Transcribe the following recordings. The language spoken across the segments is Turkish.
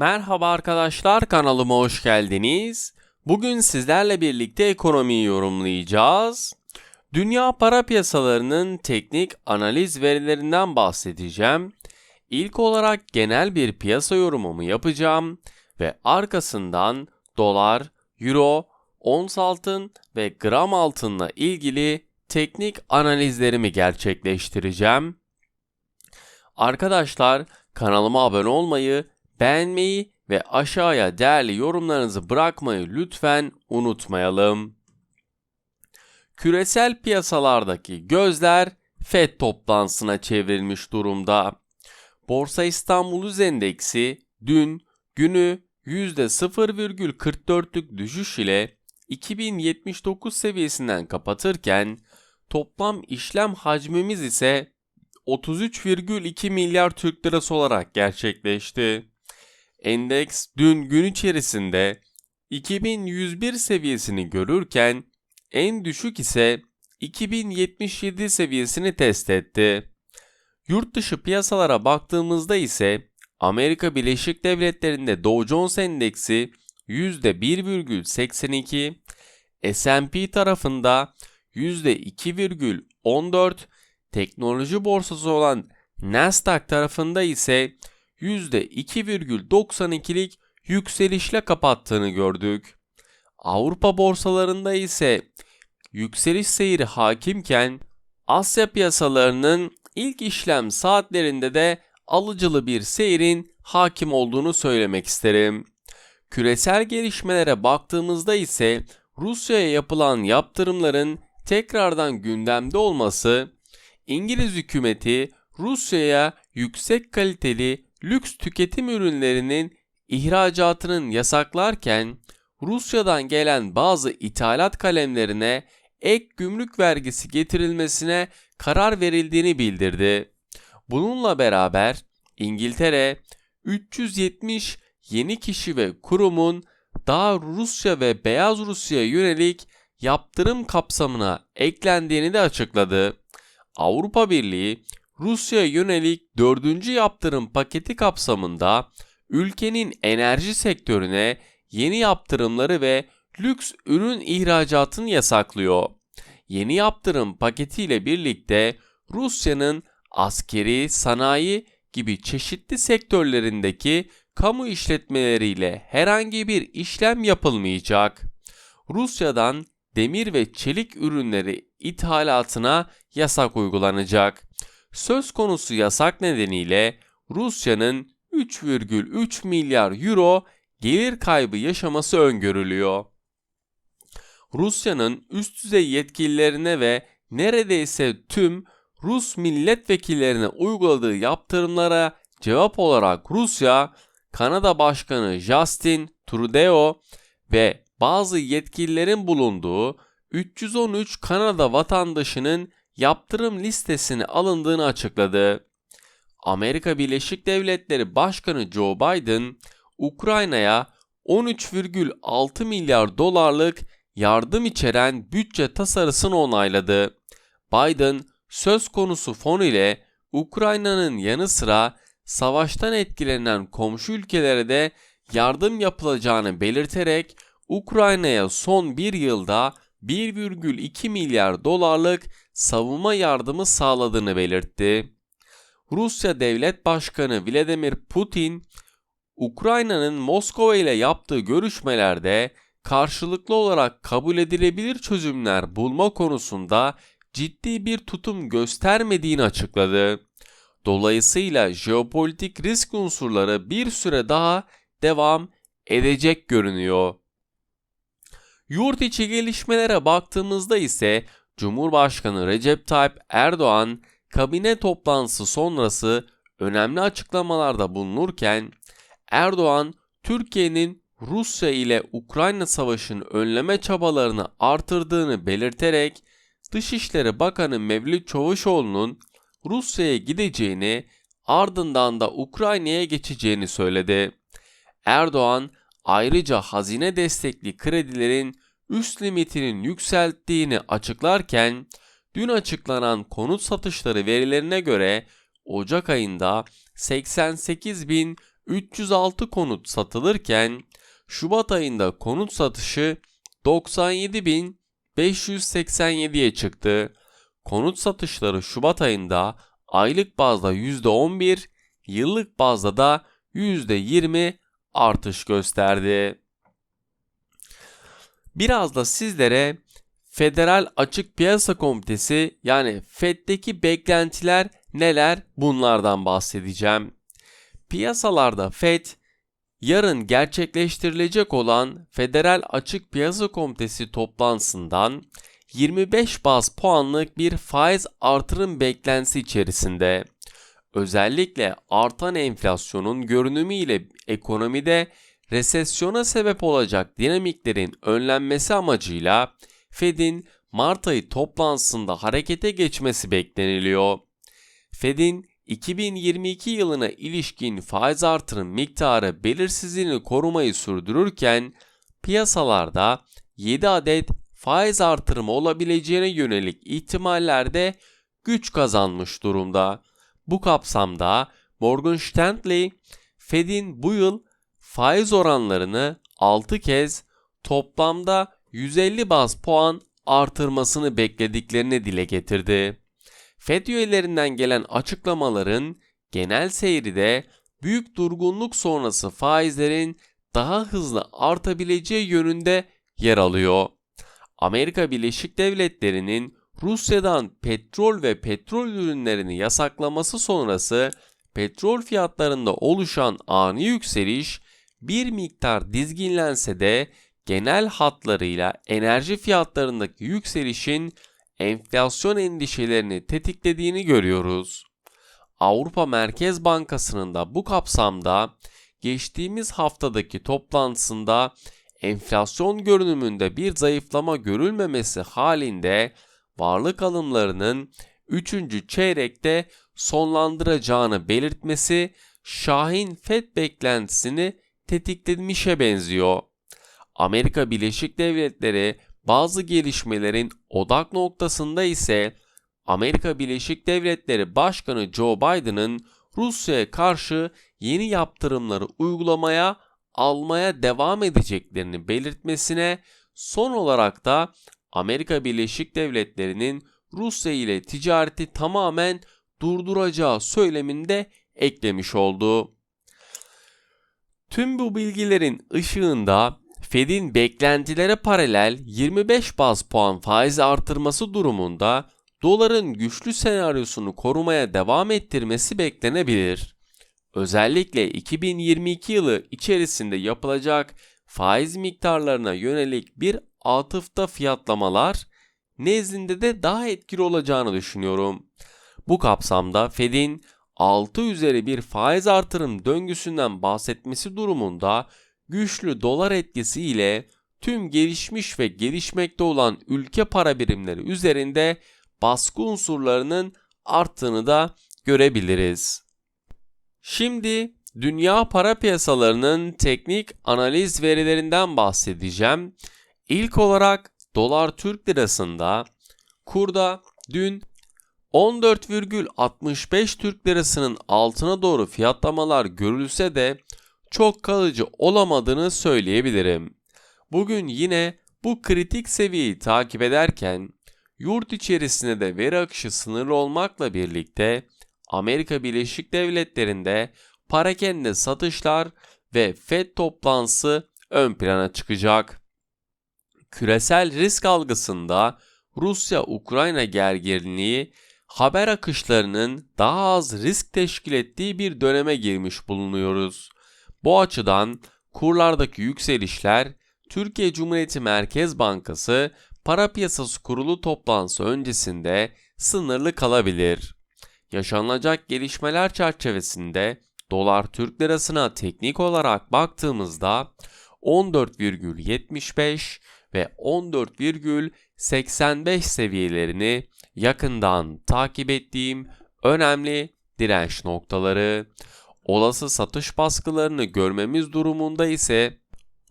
Merhaba arkadaşlar kanalıma hoş geldiniz. Bugün sizlerle birlikte ekonomiyi yorumlayacağız. Dünya para piyasalarının teknik analiz verilerinden bahsedeceğim. İlk olarak genel bir piyasa yorumumu yapacağım ve arkasından dolar, euro, ons altın ve gram altınla ilgili teknik analizlerimi gerçekleştireceğim. Arkadaşlar kanalıma abone olmayı, beğenmeyi ve aşağıya değerli yorumlarınızı bırakmayı lütfen unutmayalım. Küresel piyasalardaki gözler FED toplantısına çevrilmiş durumda. Borsa İstanbul Endeksi dün günü %0,44'lük düşüş ile 2079 seviyesinden kapatırken toplam işlem hacmimiz ise 33,2 milyar Türk lirası olarak gerçekleşti. Endeks dün gün içerisinde 2101 seviyesini görürken en düşük ise 2077 seviyesini test etti. Yurt dışı piyasalara baktığımızda ise Amerika Birleşik Devletleri'nde Dow Jones Endeksi %1,82, S&P tarafında %2,14, teknoloji borsası olan Nasdaq tarafında ise %2,92'lik yükselişle kapattığını gördük. Avrupa borsalarında ise yükseliş seyri hakimken Asya piyasalarının ilk işlem saatlerinde de alıcılı bir seyrin hakim olduğunu söylemek isterim. Küresel gelişmelere baktığımızda ise Rusya'ya yapılan yaptırımların tekrardan gündemde olması, İngiliz hükümeti Rusya'ya yüksek kaliteli lüks tüketim ürünlerinin ihracatının yasaklarken Rusya'dan gelen bazı ithalat kalemlerine ek gümrük vergisi getirilmesine karar verildiğini bildirdi. Bununla beraber İngiltere 370 yeni kişi ve kurumun daha Rusya ve Beyaz Rusya'ya yönelik yaptırım kapsamına eklendiğini de açıkladı. Avrupa Birliği Rusya'ya yönelik dördüncü yaptırım paketi kapsamında ülkenin enerji sektörüne yeni yaptırımları ve lüks ürün ihracatını yasaklıyor. Yeni yaptırım paketiyle birlikte Rusya'nın askeri, sanayi gibi çeşitli sektörlerindeki kamu işletmeleriyle herhangi bir işlem yapılmayacak. Rusya'dan demir ve çelik ürünleri ithalatına yasak uygulanacak. Söz konusu yasak nedeniyle Rusya'nın 3,3 milyar euro gelir kaybı yaşaması öngörülüyor. Rusya'nın üst düzey yetkililerine ve neredeyse tüm Rus milletvekillerine uyguladığı yaptırımlara cevap olarak Rusya, Kanada Başkanı Justin Trudeau ve bazı yetkililerin bulunduğu 313 Kanada vatandaşının yaptırım listesine alındığını açıkladı. Amerika Birleşik Devletleri Başkanı Joe Biden, Ukrayna'ya 13,6 milyar dolarlık yardım içeren bütçe tasarısını onayladı. Biden, söz konusu fon ile Ukrayna'nın yanı sıra savaştan etkilenen komşu ülkelere de yardım yapılacağını belirterek Ukrayna'ya son bir yılda 1,2 milyar dolarlık savunma yardımı sağladığını belirtti. Rusya Devlet Başkanı Vladimir Putin, Ukrayna'nın Moskova ile yaptığı görüşmelerde karşılıklı olarak kabul edilebilir çözümler bulma konusunda ciddi bir tutum göstermediğini açıkladı. Dolayısıyla jeopolitik risk unsurları bir süre daha devam edecek görünüyor. Yurt içi gelişmelere baktığımızda ise Cumhurbaşkanı Recep Tayyip Erdoğan kabine toplantısı sonrası önemli açıklamalarda bulunurken Erdoğan Türkiye'nin Rusya ile Ukrayna savaşını önleme çabalarını artırdığını belirterek Dışişleri Bakanı Mevlüt Çavuşoğlu'nun Rusya'ya gideceğini ardından da Ukrayna'ya geçeceğini söyledi. Erdoğan ayrıca hazine destekli kredilerin üst limitinin yükselttiğini açıklarken dün açıklanan konut satışları verilerine göre Ocak ayında 88 bin 306 konut satılırken Şubat ayında konut satışı 97.587'ye çıktı. Konut satışları Şubat ayında aylık bazda %11, yıllık bazda da %20 artış gösterdi. Biraz da sizlere Federal Açık Piyasa Komitesi yani FED'deki beklentiler neler bunlardan bahsedeceğim. Piyasalarda FED yarın gerçekleştirilecek olan Federal Açık Piyasa Komitesi toplantısından 25 baz puanlık bir faiz artırım beklentisi içerisinde. Özellikle artan enflasyonun görünümüyle ekonomide resesyona sebep olacak dinamiklerin önlenmesi amacıyla Fed'in Mart ayı toplantısında harekete geçmesi bekleniliyor. Fed'in 2022 yılına ilişkin faiz artırım miktarı belirsizliğini korumayı sürdürürken piyasalarda 7 adet faiz artırımı olabileceğine yönelik ihtimallerde güç kazanmış durumda. Bu kapsamda Morgan Stanley, Fed'in bu yıl faiz oranlarını 6 kez toplamda 150 baz puan artırmasını beklediklerini dile getirdi. Fed üyelerinden gelen açıklamaların genel seyri de büyük durgunluk sonrası faizlerin daha hızlı artabileceği yönünde yer alıyor. Amerika Birleşik Devletleri'nin Rusya'dan petrol ve petrol ürünlerini yasaklaması sonrası petrol fiyatlarında oluşan ani yükseliş bir miktar dizginlense de genel hatlarıyla enerji fiyatlarındaki yükselişin enflasyon endişelerini tetiklediğini görüyoruz. Avrupa Merkez Bankası'nın da bu kapsamda geçtiğimiz haftadaki toplantısında enflasyon görünümünde bir zayıflama görülmemesi halinde varlık alımlarının 3. çeyrekte sonlandıracağını belirtmesi Şahin FED beklentisini tetiklemişe benziyor. Amerika Birleşik Devletleri bazı gelişmelerin odak noktasında ise Amerika Birleşik Devletleri Başkanı Joe Biden'ın Rusya'ya karşı yeni yaptırımları uygulamaya almaya devam edeceklerini belirtmesine son olarak da Amerika Birleşik Devletleri'nin Rusya ile ticareti tamamen durduracağı söyleminde eklemiş oldu. Tüm bu bilgilerin ışığında Fed'in beklentilere paralel 25 baz puan faiz artırması durumunda doların güçlü senaryosunu korumaya devam ettirmesi beklenebilir. Özellikle 2022 yılı içerisinde yapılacak faiz miktarlarına yönelik bir atıfta fiyatlamalar nezdinde de daha etkili olacağını düşünüyorum. Bu kapsamda Fed'in 6 üzeri bir faiz artırım döngüsünden bahsetmesi durumunda güçlü dolar etkisi ile tüm gelişmiş ve gelişmekte olan ülke para birimleri üzerinde baskı unsurlarının arttığını da görebiliriz. Şimdi dünya para piyasalarının teknik analiz verilerinden bahsedeceğim. İlk olarak dolar Türk lirasında kurda dün 14,65 Türk lirasının altına doğru fiyatlamalar görülse de çok kalıcı olamadığını söyleyebilirim. Bugün yine bu kritik seviyeyi takip ederken yurt içerisinde de veri akışı sınırlı olmakla birlikte Amerika Birleşik Devletleri'nde parakende satışlar ve FED toplantısı ön plana çıkacak. Küresel risk algısında Rusya-Ukrayna gerginliği haber akışlarının daha az risk teşkil ettiği bir döneme girmiş bulunuyoruz. Bu açıdan kurlardaki yükselişler Türkiye Cumhuriyeti Merkez Bankası Para Piyasası Kurulu toplantısı öncesinde sınırlı kalabilir. Yaşanacak gelişmeler çerçevesinde dolar Türk lirasına teknik olarak baktığımızda 14,75 ve 14,85 seviyelerini yakından takip ettiğim önemli direnç noktaları. Olası satış baskılarını görmemiz durumunda ise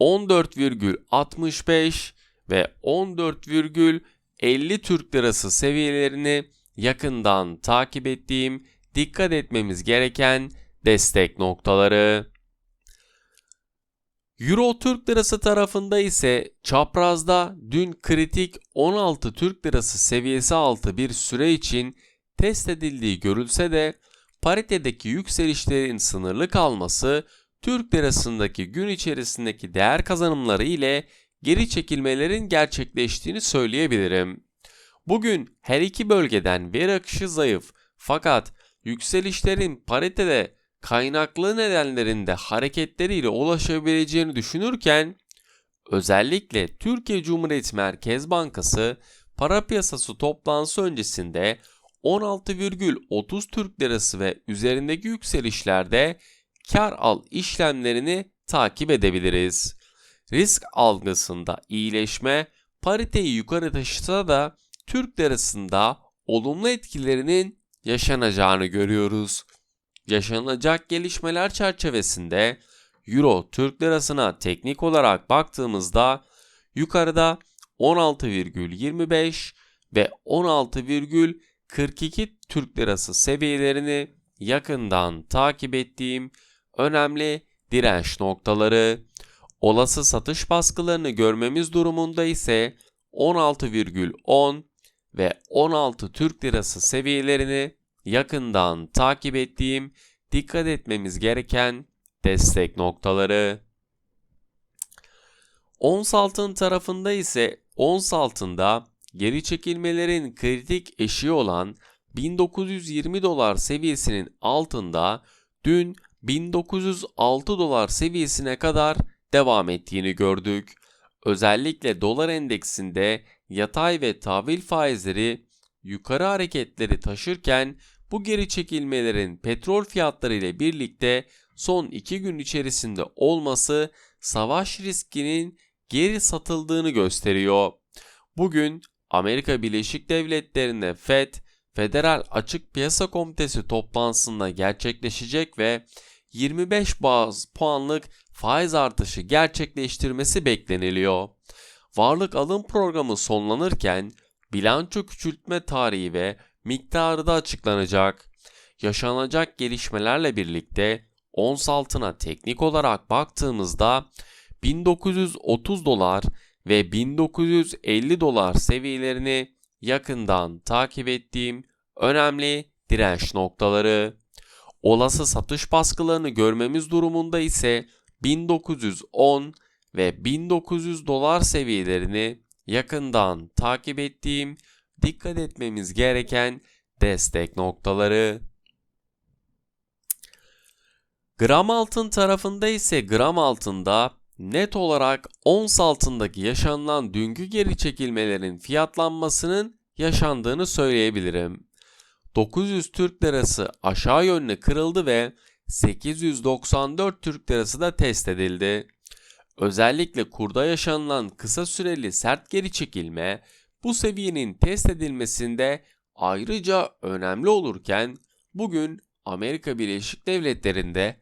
14,65 ve 14,50 Türk Lirası seviyelerini yakından takip ettiğim dikkat etmemiz gereken destek noktaları. Euro Türk Lirası tarafında ise çaprazda dün kritik 16 Türk Lirası seviyesi altı bir süre için test edildiği görülse de paritedeki yükselişlerin sınırlı kalması Türk Lirası'ndaki gün içerisindeki değer kazanımları ile geri çekilmelerin gerçekleştiğini söyleyebilirim. Bugün her iki bölgeden veri akışı zayıf fakat yükselişlerin paritede kaynaklı nedenlerinde hareketleriyle ulaşabileceğini düşünürken özellikle Türkiye Cumhuriyet Merkez Bankası para piyasası toplantısı öncesinde 16,30 Türk Lirası ve üzerindeki yükselişlerde kar al işlemlerini takip edebiliriz. Risk algısında iyileşme pariteyi yukarı taşısa da Türk lirasında olumlu etkilerinin yaşanacağını görüyoruz. Yaşanacak gelişmeler çerçevesinde Euro Türk lirasına teknik olarak baktığımızda yukarıda 16,25 ve 16,42 Türk lirası seviyelerini yakından takip ettiğim önemli direnç noktaları. Olası satış baskılarını görmemiz durumunda ise 16,10 ve 16 Türk lirası seviyelerini yakından takip ettiğim dikkat etmemiz gereken destek noktaları. Ons altın tarafında ise ons altında geri çekilmelerin kritik eşiği olan 1920 dolar seviyesinin altında dün 1906 dolar seviyesine kadar devam ettiğini gördük. Özellikle dolar endeksinde yatay ve tahvil faizleri yukarı hareketleri taşırken bu geri çekilmelerin petrol fiyatları ile birlikte son iki gün içerisinde olması savaş riskinin geri satıldığını gösteriyor. Bugün Amerika Birleşik Devletleri'nde FED, Federal Açık Piyasa Komitesi toplantısında gerçekleşecek ve 25 baz puanlık faiz artışı gerçekleştirmesi bekleniliyor. Varlık alım programı sonlanırken bilanço küçültme tarihi ve miktarı da açıklanacak. Yaşanacak gelişmelerle birlikte ons altına teknik olarak baktığımızda 1930 dolar ve 1950 dolar seviyelerini yakından takip ettiğim önemli direnç noktaları. Olası satış baskılarını görmemiz durumunda ise 1910 ve 1900 dolar seviyelerini yakından takip ettiğim dikkat etmemiz gereken destek noktaları. Gram altın tarafında ise gram altında net olarak ons altındaki yaşanılan dünkü geri çekilmelerin fiyatlanmasının yaşandığını söyleyebilirim. 900 Türk Lirası aşağı yönlü kırıldı ve 894 Türk Lirası da test edildi. Özellikle kurda yaşanılan kısa süreli sert geri çekilme bu seviyenin test edilmesinde ayrıca önemli olurken bugün Amerika Birleşik Devletleri'nde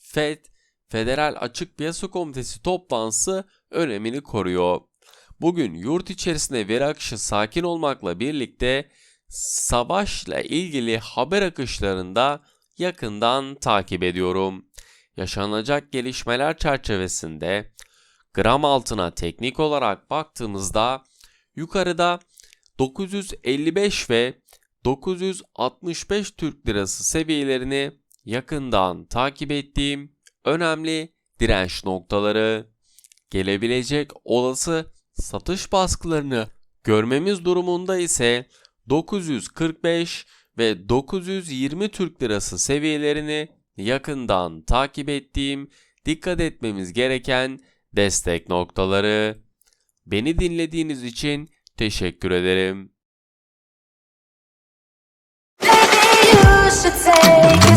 FED Federal Açık Piyasa Komitesi toplantısı önemini koruyor. Bugün yurt içerisinde veri akışı sakin olmakla birlikte savaşla ilgili haber akışlarında yakından takip ediyorum. Yaşanacak gelişmeler çerçevesinde gram altına teknik olarak baktığımızda yukarıda 955 ve 965 Türk Lirası seviyelerini yakından takip ettiğim önemli direnç noktaları. Gelebilecek olası satış baskılarını görmemiz durumunda ise 945 ve 920 Türk Lirası seviyelerini yakından takip ettiğim, dikkat etmemiz gereken destek noktaları. Beni dinlediğiniz için teşekkür ederim. Maybe you should take